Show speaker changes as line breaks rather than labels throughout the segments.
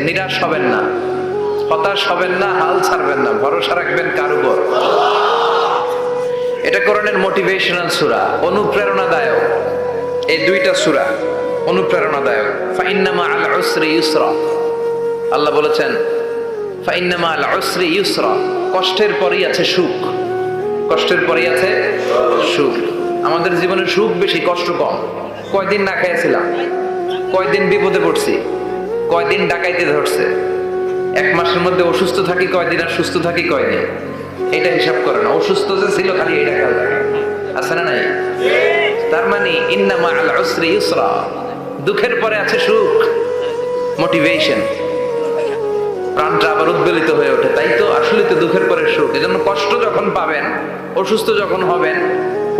নিরাশ হবেন না। হতাশ হবেন না, হাল ছাড়বেন না, ভরসা রাখবেন কার উপর। এটা কোরআনের মোটিভেশনাল সূরা, অনুপ্রেরণাদায়ক। এই দুইটা সূরা, অনুপ্রেরণাদায়ক। আল আল্লাহ বলেছেন আল কষ্টের পরেই আছে সুখ। কষ্টের পরেই আছে সুখ। আমাদের জীবনে সুখ বেশি, কষ্ট কম। কয়দিন না খাইছিলাম কয়দিন বিপদে পড়ছি। কয়দিন ডাকাইতে ধরছে। এক মাসের মধ্যে অসুস্থ থাকি কয়দিন আর সুস্থ থাকি কয়দিন? এটা হিসাব করে না অসুস্থ যে ছিল খালি এটা খেয়াল আছে না নাই? তার মানে ইন্নামা আল উসরি ইউসরা। দুঃখের পরে আছে সুখ মোটিভেশন প্রাণটা আবার উদ্বেলিত হয়ে ওঠে, তাই তো? আসলে তো দুঃখের পরে সুখ। এজন্য কষ্ট যখন পাবেন, অসুস্থ যখন হবেন,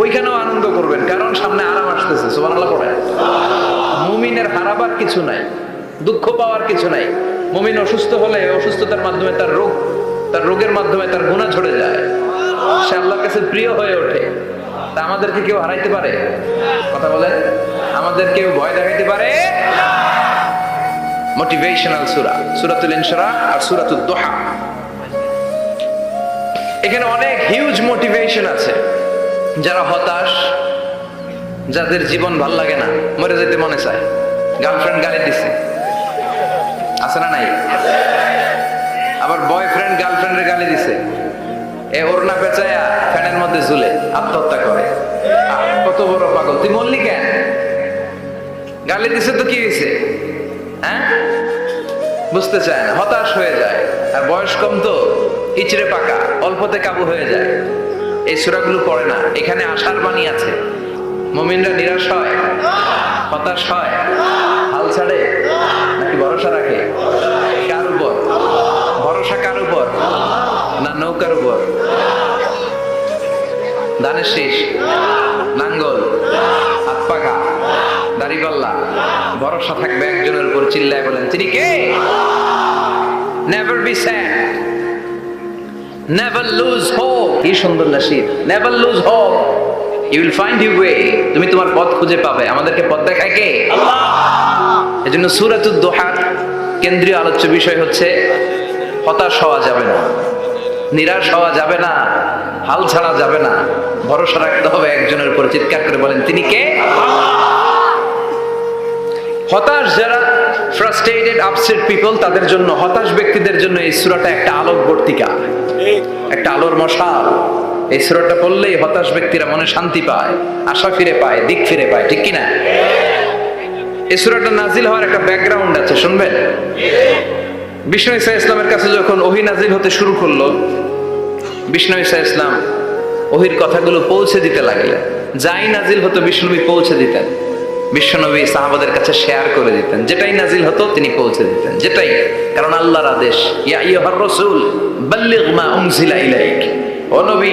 ওইখানেও আনন্দ করবেন। কারণ সামনে আরাম আসতেছে, সুবহানাল্লাহ পড়ে মুমিনের হারাবার কিছু নাই। দুঃখ পাওয়ার কিছু নাই। মুমিন অসুস্থ হলে অসুস্থতার মাধ্যমে তার রোগ, তার রোগের মাধ্যমে তার গুণা ঝরে যায়। সে আল্লাহর কাছে প্রিয় হয়ে ওঠে। তা আমাদেরকে কেউ হারাইতে পারে? কথা বলেন। আমাদের কেউ ভয় দেখাইতে পারে? মোটিভেশনাল সূরা, সূরাতুল ইনশিরাহ আর সূরাতুদ দোহা। এখানে অনেক হিউজ মোটিভেশন আছে। যারা হতাশ, যাদের জীবন ভালো লাগে না, মরে যেতে মনে চায়। গার্লফ্রেন্ড গালি দিছে। আছে না নাই? আবার বয়ফ্রেন্ড গার্লফ্রেন্ডের গালি দিছে। এ ওড়না পেঁচায়া ফ্যানের মধ্যে ঝুলে আত্মহত্যা করে। কত বড় পাগল। তুই মরলি কেন? গালি দিছে তো কি হয়েছে? হ্যাঁ? বুঝতে চায় না, হতাশ হয়ে যায়। আর বয়স কম তো, ইচড়ে পাকা, অল্পতে কাবু হয়ে যায়। এই সুরাগুলো পড়ে না, এখানে আশার বাণী আছে। মমিনরা নিরাশ হয়, হতাশ হয়, হাল ছাড়ে। ভরসা রাখে? কার উপর? ভরসা কার উপর? না নৌকার উপর? ধানের শীষ নাঙ্গল হাত পাখা দাড়িপাল্লা ভরসা থাকবে একজনের উপর চিল্লায় বলেন তিনি কে? Never be sad never lose hope কি সুন্দর Nasir. Never lose hope you will find you way তুমি তোমার পথ খুঁজে পাবে। আমাদেরকে পথ দেখায় কে? এজন্য সূরাতুদ দোহার কেন্দ্রীয় আলোচ্য বিষয় হচ্ছে, হতাশ হওয়া যাবে না, নিরাশ হওয়া যাবে না, হাল ছাড়া যাবে না। ভরসা রাখতে হবে একজনের উপর, চিৎকার করে বলেন, তিনি কে? হতাশ যারা ফ্রাস্ট্রেটেড আপসেট পিপল তাদের জন্য, হতাশ ব্যক্তিদের জন্য এই সুরাটা একটা আলোক বর্তিকা, একটা আলোর মশাল এই সুরাটা পড়লেই হতাশ ব্যক্তিরা মনে শান্তি পায়, আশা ফিরে পায়, দিক ফিরে পায়, ঠিক কিনা? এই সুরাটা নাজিল হওয়ার একটা ব্যাকগ্রাউন্ড আছে, শুনবেন? বিষ্ণু ইসা ইসলামের কাছে যখন ওহি নাজিল হতে শুরু করল, বিষ্ণু ইসা ইসলাম ওহির কথাগুলো পৌঁছে দিতে লাগলেন। যাই নাজিল হতো বিষ্ণুনবী পৌঁছে দিতেন। বিশ্বনবী সাহাবাদের কাছে শেয়ার করে দিতেন। যেটাই নাজিল হতো, তিনি পৌঁছে দিতেন। যেটাই, কারণ আল্লাহর আদেশ, ইয়া ইয়ুহার রাসূল, বাল্লিগ মা উনজিলা ইলাইক। ও নবী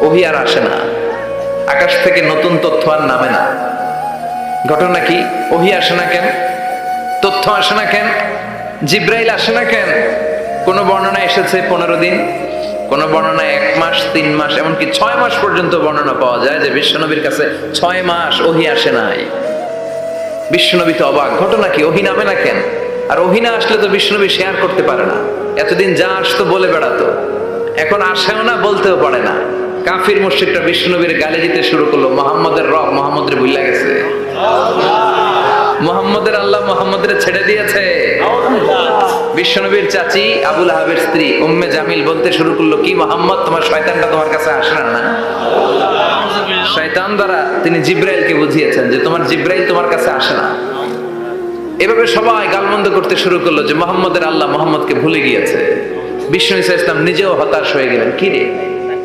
ওহি আর আসে না। আকাশ থেকে নতুন তথ্য আর নামে না। ঘটনা কি? ওহি আসে না কেন? তথ্য আসে না কেন? জিব্রাইল আসে না কেন? কোন বর্ণনা এসেছে পনেরো দিন? কোন বর্ণনায় এক মাস, তিন মাস, এমনকি ছয় মাস পর্যন্ত বর্ণনা পাওয়া যায় যে বিশ্বনবীর কাছে ছয় মাস ওহি আসে নাই। বিশ্বনবী তো অবাক। ঘটনা কি? ওহি নামে না কেন? আর ওহি না আসলে তো বিশ্বনবী শেয়ার করতে পারে না। এতদিন যা আসতো বলে বেড়াতো। এখন আসেও না, বলতেও পারে না। কাফির মুর্শিদটা বিশ্বনবীর গালি দিতে শুরু করল। মোহাম্মদের রব মোহাম্মদের ভুইলা গেছে। মোহাম্মদের আল্লাহ মোহাম্মদের ছেড়ে দিয়েছে। বিশ্বনবীর চাচি আবুল আহাবের স্ত্রী উম্মে জামিল বলতে শুরু করল, কি মোহাম্মদ, তোমার শয়তানটা তোমার কাছে আসে না? না শয়তান দ্বারা তিনি জিব্রাইলকে বুঝিয়েছেন যে তোমার জিব্রাইল তোমার কাছে আসে না। এভাবে সবাই গালমন্দ করতে শুরু করল যে মোহাম্মদের আল্লাহ মোহাম্মদকে ভুলে গিয়েছে। বিষ্ণু ইসা ইসলাম নিজেও হতাশ হয়ে গেলেন, কি রে?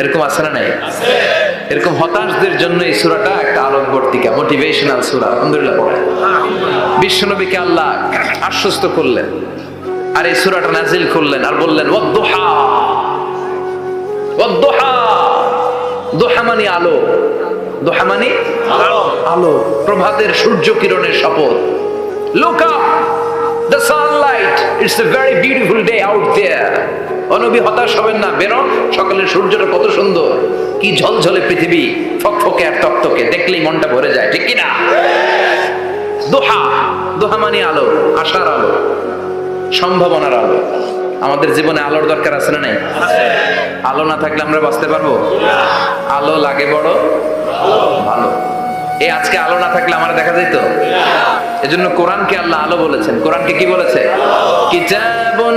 এরকম আছে না নাই? এরকম হতাশদের জন্য এই সুরাটা একটা আলোকবর্তিকা মোটিভেশনাল সুরা, আলহামদুলিল্লাহ পড়ে। বিশ্বনবীকে আল্লাহ আশ্বস্ত করলেন, আর এই সুরাটা নাজিল করলেন আর বললেন দোহা মানে আলো, দোহা মানে আলো। প্রভাতের সূর্য কিরণের শপথ। Look the sunlight it's a very beautiful day out there অনবী হতাশ হবেন না। বেরোন সকালের সূর্যটা কত সুন্দর। কি ঝলঝলে পৃথিবী ফকফকে আর তক্তকে দেখলেই মনটা ভরে যায়, ঠিক কি না দোহা দোহা মানে আলো, আশার আলো, সম্ভাবনার আলো। আমাদের জীবনে আলোর দরকার আছে না নাই? আলো না থাকলে আমরা বাঁচতে পারব? আলো লাগে বড়, ভালো। এই আজকে আলো না থাকলে আমার দেখা যেত এজন্য কোরআনকে আল্লাহ আলো বলেছেন। কোরআনকে কি বলেছে? কিতাবুন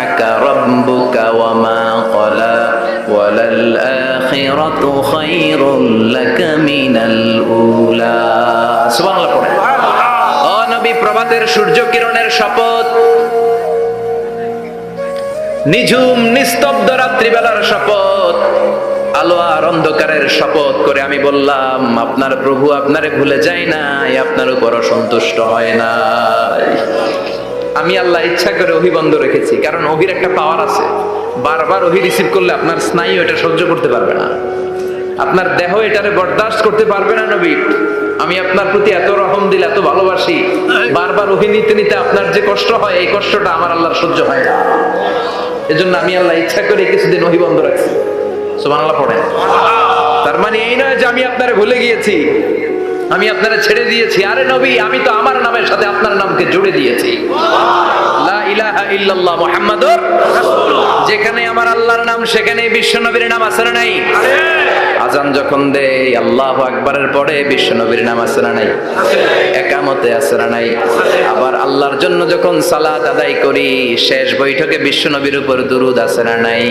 মা ক্বালা ওয়ালাল আখিরাতু খায়রুল লাকা মিনাল উলা সুবহানাল্লাহ পড়ে। ও নবী প্রভাতের সূর্য কিরণের শপথ। নিঝুম নিস্তব্ধ রাত্রিবেলার শপথ। আলো আর অন্ধকারের শপথ করে আমি বললাম আপনার প্রভু আপনারে ভুলে যায় নাই আপনার উপর অসন্তুষ্ট হয় না আমি আল্লাহ ইচ্ছা করে ওহি বন্ধ রেখেছি, কারণ ওহির একটা পাওয়ার আছে। বারবার ওহি রিসিভ করলে আপনার স্নায়ু এটা সহ্য করতে পারবে না। আপনার দেহ এটারে বরদাস্ত করতে পারবে না নবী। আমি আপনার প্রতি এত রহম দিল, এত ভালোবাসি। বারবার ওহি নিতে নিতে আপনার যে কষ্ট হয়, এই কষ্টটা আমার আল্লাহর সহ্য হয় না। এজন্য আমি আল্লাহ ইচ্ছা করে কিছুদিন ওহি বন্ধ রাখছি। সুবহানাল্লাহ পড়ে তার মানে এই নয় যে আমি আপনারে ভুলে গিয়েছি। আমি আপনারা ছেড়ে দিয়েছি। আরে নবী আমি তো আমার নামের সাথে আপনার নামকে জুড়ে দিয়েছি। লা ইলাহা ইল্লাল্লাহ মুহাম্মাদুর যেখানে আমার আল্লাহর নাম সেখানে বিশ্ব নবীর নাম আছে না নাই? আজান যখন দেই আল্লাহ আকবরের পরে বিশ্ব নবীর নাম আছে না নাই? একামতে আছে না নাই? আবার আল্লাহর জন্য যখন সালাত আদায় করি শেষ বৈঠকে বিশ্ব নবীর উপর দুরুদ আছে না নাই?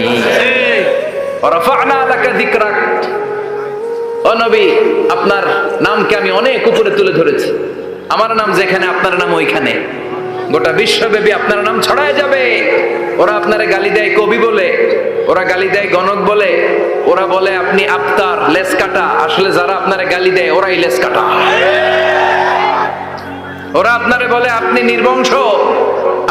ওরাফা'না লাকা যিকরাক। ও নবী, আপনার নামকে আমি অনেক উপরে তুলে ধরেছি। আমার নাম যেখানে, আপনার নাম ওইখানে। গোটা বিশ্বব্যাপী আপনার নাম ছড়ায় যাবে। ওরা আপনারে গালি দেয় কবি বলে, ওরা গালি দেয় গণক বলে, ওরা বলে আপনি আফতার লেস কাটা আসলে যারা আপনারে গালি দেয়, ওরাই লেস কাটা ওরা আপনারে বলে, আপনি নির্বংশ।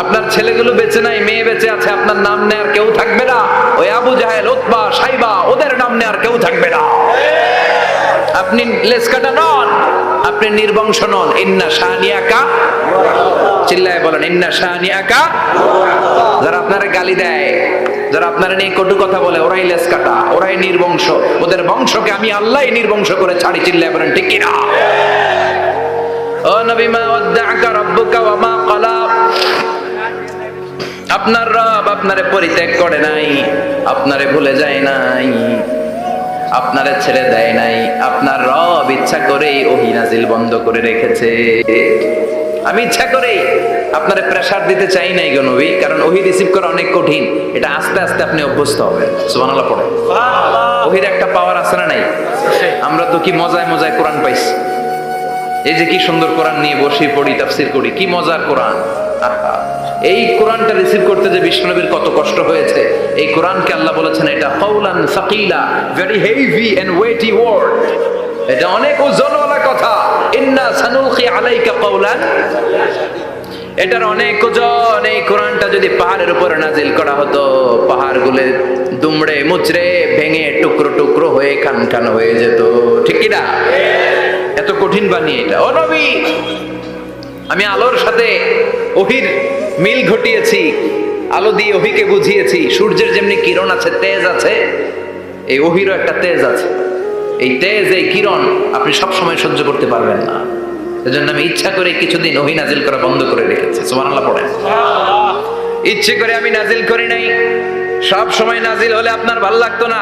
আপনার ছেলেগুলো বেঁচে নাই, মেয়ে বেঁচে আছে, আপনার নাম নেয়ার কেউ থাকবে না। ওই আবু জাহেল ওতবা সাইবা, ওদের নাম নেয়ার কেউ থাকবে না। আপনি লেসকাটা নন। আপনি নির্বংশ নন। ইন্না শাহানিয়াকা চিল্লায় বলেন, ইন্না শাহানিয়াকা যারা আপনারা গালি দেয়, যারা আপনারা নিয়ে কটু কথা বলে, ওরাই লেস কাটা, ওরাই নির্বংশ। ওদের বংশকে আমি আল্লাহ নির্বংশ করে ছাড়ি, চিল্লায় বলেন, ঠিক কিনা? ও নবী, মা ওয়াদ্দাআকা রাব্বুকা ওয়া মা ক্বালা। আপনার রব আপনারে পরিত্যাগ করে নাই, আপনারে ভুলে যায় নাই। আপনারে ছেড়ে দেয় নাই। আপনার রব ইচ্ছা করেই ওহি নাজিল বন্ধ করে রেখেছে। আমি ইচ্ছা করেই আপনারে প্রেসার দিতে চাই নাই গো নবী কারণ ওহি রিসিভ করা অনেক কঠিন। এটা আস্তে আস্তে আপনি অভ্যস্ত হবেন। সুবহানাল্লাহ পড়ে। ওহির একটা পাওয়ার আছে না নাই? আমরা তো কি মজায় মজায় কোরআন পাইছি। এই যে কি সুন্দর কোরআন নিয়ে বসে পড়ি তাফসির করি কি মজার কোরআন। এই কোরআনটা রিসিভ করতে যে বিষ্ণুনবীর কত কষ্ট হয়েছে, এই কোরআনকে আল্লাহ বলেছেন এটা কৌলান সাকিলা very heavy and weighty word এটা অনেক ওজনওয়ালা কথা। ইন্না সানুলকি আলাইকা কৌলান এটার অনেক ওজন। এই কোরআনটা যদি পাহাড়ের উপরে নাজিল করা হতো, পাহাড়গুলো দুমড়ে মুচড়ে ভেঙে টুকরো টুকরো হয়ে খান খান হয়ে যেত। ঠিক না? এত কঠিন বানিয়ে এটা। ও নবী, আমি আলোর সাথে ওহির মিল ঘটিয়েছি, আলো দিয়ে ওহিকে বুঝিয়েছি, সূর্যের যেমনি কিরণ আছে, তেজ আছে, এই ওহিরও একটা তেজ আছে। এই তেজ, এই কিরণ আপনি সব সময় সহ্য করতে পারবেন না। এজন্য আমি ইচ্ছা করে কিছুদিন ওহি নাজিল করা বন্ধ করে রেখেছি। সুবহানাল্লাহ পড়েন। ইচ্ছে করে আমি নাজিল করি নাই। সব সময় নাজিল হলে আপনার ভালো লাগতো না।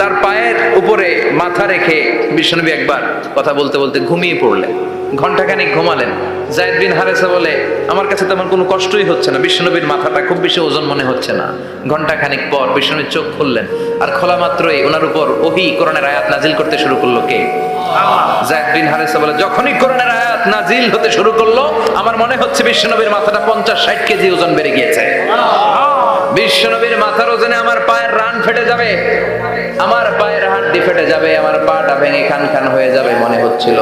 তার পায়ের উপরে মাথা রেখে বিশ্বনবী একবার কথা বলতে বলতে ঘুমিয়ে পড়লেন। ঘন্টাখানিক ঘুমালেন। জায়দ বিন হারেসা বলে, আমার কাছে তেমন কোনো কষ্টই হচ্ছে না। বিশ্বনবীর মাথাটা খুব বেশি ওজন মনে হচ্ছে না। ঘন্টাখানিক পর বিশ্বনবীর চোখ খুললেন। আর খোলা মাত্রই ওনার উপর ওহি কোরআনের আয়াত নাজিল করতে শুরু করল কে? জায়দ বিন হারেসা বলে, যখনই কোরআনের আয়াত নাজিল হতে শুরু করল, আমার মনে হচ্ছে বিশ্বনবীর মাথাটা পঞ্চাশ ষাট কেজি ওজন বেড়ে গিয়েছে। বিশ্বনবীর মাথার ওজনে আমার পায়ের রান ফেটে যাবে। আমার পায়ের হাড্ডি ফেটে যাবে, আমার পাটা ভেঙে খান খান হয়ে যাবে মনে হচ্ছিল।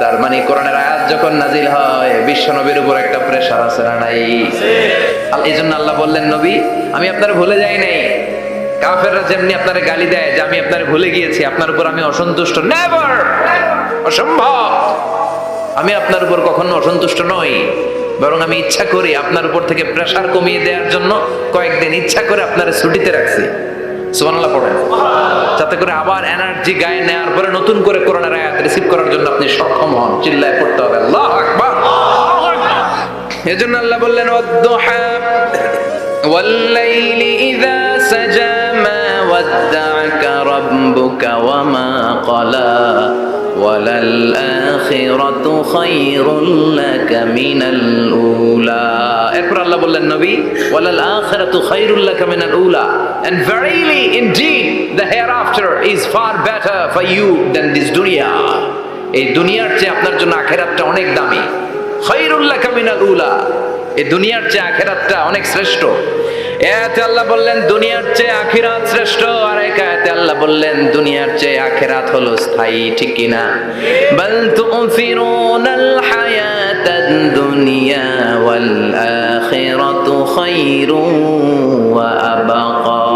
তার মানে কোরআনের আয়াত যখন নাজিল হয়, বিশ্বনবীর উপর একটা প্রেশার আছে না নাই? এই জন্য আল্লাহ বললেন, নবী, আমি আপনার ভুলে যাই নাই। কাফেররা যেমনি আপনার গালি দেয়, যে আমি আপনার ভুলে গিয়েছি, আপনার উপর আমি অসন্তুষ্ট নেভার অসম্ভব! আমি আপনার উপর কখনো অসন্তুষ্ট নই। বরং আমি ইচ্ছা করি আপনার উপর থেকে প্রেসার কমিয়ে দেওয়ার জন্য কয়েকদিন ইচ্ছা করে আপনার ছুটিতে রাখছি সুবহানাল্লাহ পড়েন যাতে করে আবার এনার্জি গায়ে নেওয়ার পরে নতুন করে কোরআনের আয়াত রিসিভ করার জন্য আপনি সক্ষম হন চিল্লায় পড়তে হবে আল্লাহ আকবার এজন্য আল্লাহ বললেন ওয়াদ্দুহা والليل إذا سجى ما ودعك ربك وما قلى ওয়ালাল-আখিরাতু খায়রুল লাকা মিনাল উলা এরপর আল্লাহ বললেন, নবী ওয়ালাল-আখিরাতু খায়রুল লাকা মিনাল উলা and verily indeed, the hereafter is far better for you than this dunya. এই দুনিয়ার চেয়ে আপনার জন্য আখেরাতটা অনেক দামি। খায়রুল লাকা মিনাল উলা। এই দুনিয়ার চেয়ে আখেরাতটা অনেক শ্রেষ্ঠ। এতে আল্লাহ বললেন, দুনিয়ার চেয়ে আখিরাত শ্রেষ্ঠ। আর এক আয়াতে আল্লাহ বললেন, দুনিয়ার চেয়ে আখিরাত হলো স্থায়ী, ঠিক কিনা বল তুফিরুনাল হায়াতাদ দুনিয়া ওয়াল আখিরাতু খায়রুন ওয়া আবাকা।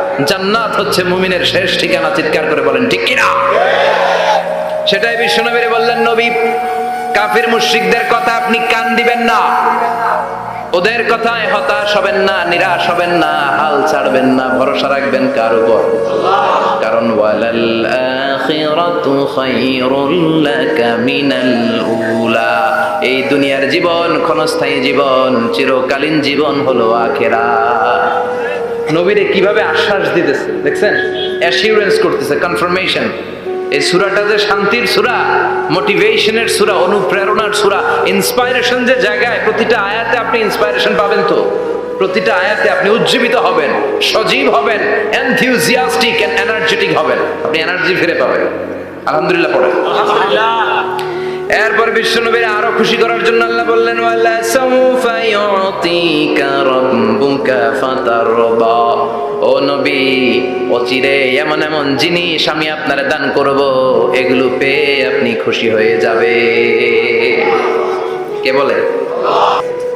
জান্নাত হচ্ছে মুমিনের শেষ ঠিকানা, চিৎকার করে বলেন, ঠিক কিনা? সেটাই বিশ্বনবীরে বললেন, নবী, কাফির মুশরিকদের কথা আপনি কান দিবেন না। ওদের কথায় হতাশ হবেন না, নিরাশ হবেন না, হাল ছাড়বেন না, ভরসা রাখবেন কার উপর? কারণ, ওয়ালাল আখিরাতু খায়রুল লাকা মিনাল উলা। এই দুনিয়ার জীবন ক্ষণস্থায়ী জীবন, চিরকালীন জীবন হলো আখেরা নবীরে কীভাবে আশ্বাস দিতেছে, দেখছেন? অ্যাসিউরেন্স করতেছে কনফার্মেশন এই সুরাটা যে শান্তির সুরা মোটিভেশনের সুরা, অনুপ্রেরণার সুরা ইন্সপাইরেশন যে জায়গায় প্রতিটা আয়াতে আপনি ইন্সপাইরেশন পাবেন তো? প্রতিটা আয়াতে আপনি উজ্জীবিত হবেন, সজীব হবেন এনথিউজিয়াস্টিক এনার্জেটিক হবেন। আপনি এনার্জি ফিরে পাবেন। আলহামদুলিল্লাহ পড়েন। এরপর বিশ্বনবীর আরও খুশি করার জন্য আল্লাহ বললেন, ওয়ালা সাউফা ইউতিকা রাব্বুকা ফাতারদা। ও নবী অচিরে এমন এমন জিনিস আমি আপনারে দান করব, এগুলো পেয়ে আপনি খুশি হয়ে যাবে। কে বলে?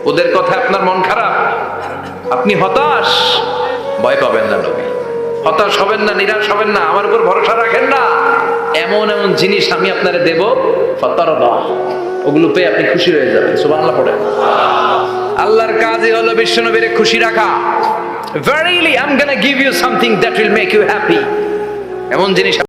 ওদের কথা আপনার মন খারাপ? আপনি হতাশ? ভয় পাবেন না নবী। হতাশ হবেন না, নিরাশ হবেন না, আমার উপর ভরসা রাখেন না। এমন এমন জিনিস আমি আপনারে দেব ওগুলো পেয়ে আপনি খুশি হয়ে যাবেন, সুবহানাল্লাহ পড়ে। আল্লাহর কাজে হলো বিশ্বনবীরে খুশি রাখা। Verily I am gonna give you something that will make you happy এমন জিনিস